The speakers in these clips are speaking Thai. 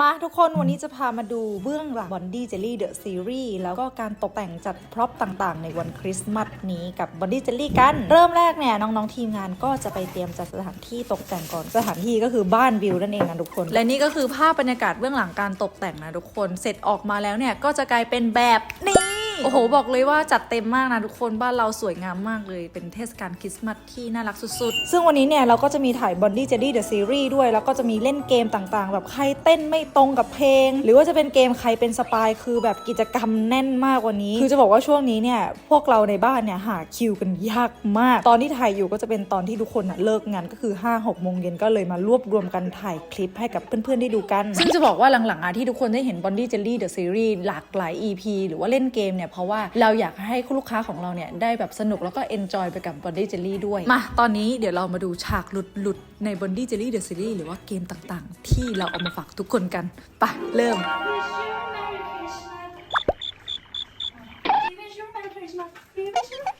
มาทุกคนวันนี้จะพามาดูเบื้องหลังบอนดี้เจลลี่เดอะซีรีส์แล้วก็การตกแต่งจัดพร็อพต่างๆ ในวันคริสต์มาสนี้กับบอนดี้เจลลี่กัน เริ่มแรกเนี่ยน้องๆทีมงานก็จะไปเตรียมจัดสถานที่ตกแต่งก่อนสถานที่ก็คือบ้านวิวนั่นเองนะทุกคน และนี่ก็คือภาพบรรยากาศเบื้องหลังการตกแต่งนะทุกคน เสร็จออกมาแล้วเนี่ยก็จะกลายเป็นแบบนี้ โอ้โห บอกเลยว่าจัดเต็มมากนะทุกคนบ้านเราสวยงามมากเลย เป็นเทศกาลคริสต์มาสที่น่ารักสุดๆ ซึ่งวันนี้เนี่ยเราก็จะมีถ่าย Body Jelly The Series ด้วย แล้วก็จะมีเล่นเกมต่างๆ แบบใครเต้นไม่ตรงกับเพลง หรือว่าจะเป็นเกมใครเป็นสปายคือแบบกิจกรรมแน่นมากวันนี้ คือจะบอกว่าช่วงนี้เนี่ยพวกเราในบ้านเนี่ยหาคิวกันยากมาก ตอนที่ถ่ายอยู่ก็จะเป็นตอนที่ทุกคนน่ะเลิกงานก็คือ5 6โมงเย็นก็เลยมารวบรวมกันถ่ายคลิปให้กับเพื่อนๆได้ดูกัน ซึ่งจะบอกว่าหลังๆอะที่ทุกคนได้เห็น Body Jelly The Series หลากหลาย EP หรือว่าเล่นเกมเนี่ยเพราะว่าเราอยากให้ลูกค้าของเราเนี่ยได้แบบสนุกแล้วก็ enjoy ไปกับ Body Jelly ด้วย มา ตอนนี้เดี๋ยวเรามาดูฉากหลุดๆใน Body Jelly The Series หรือว่าเกมต่างๆ ที่เราเอามาฝากทุกคนกันไปะเริ่มเซ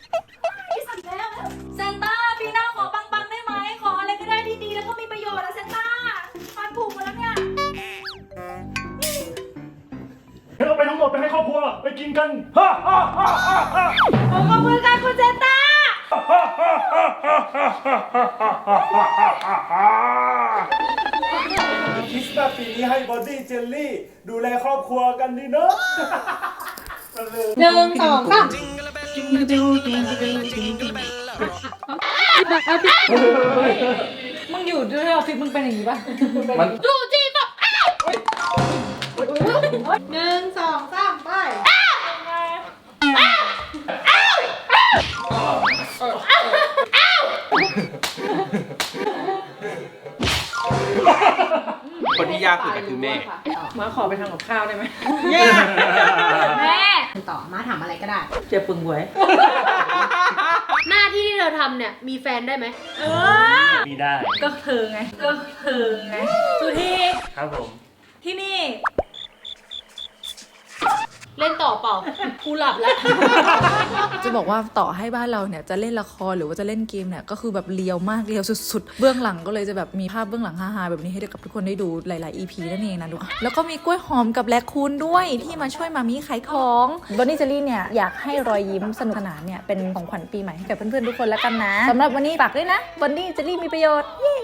กินกันฮ่าฮ่าฮ่าฮ่าฮ่าขอบคุณค่ะคุณเซนต้าคริสต์มาสปีนี้ให้บอดี้เจลลี่ ดูแลครอบครัวกันดีเนอะหนึ่งสองสามมึงอยู่ด้วยออฟฟิศมึงเป็นอย่างนี้ปะดูจีแบบหนึ่งสองสาม คนที่ยากสุดก็คือแม่ มาขอไปทำกับข้าวได้ไหมแม่ต่อมาถามอะไรก็ได้ เจ็บปึงหวย หน้าที่ที่เธอทำเนี่ย มีแฟนได้ไหม เออ มีได้ ก็เธอไง ก็เธอไง สุธีครับผม ที่นี่เล่นต่อเปล่ากูหลับแล้ว จะบอกว่าต่อให้บ้านเราเนี่ยจะเล่นละครหรือว่าจะเล่นเกมเนี่ยก็คือแบบเลียวมากเลียวสุดๆ เบื้องหลังก็เลยจะแบบมีภาพเบื้องหลังฮาๆแบบนี้ให้กับทุกคนได้ดูหลายๆ EP นั่นเองนะดูแล้วก็มีกล้วยหอมกับแลคคูนด้วยที่มาช่วยมามีขายของบอนนี่เจลลี่เนี่ยอยากให้รอยยิ้มสนุกสนานเนี่ยเป็นของขวัญปีใหม่ให้กับเพื่อนๆทุกคนแล้วกันนะสำหรับวันนี้ฝากด้วยนะบอนนี่เจลลี่มีประโยชน์เย้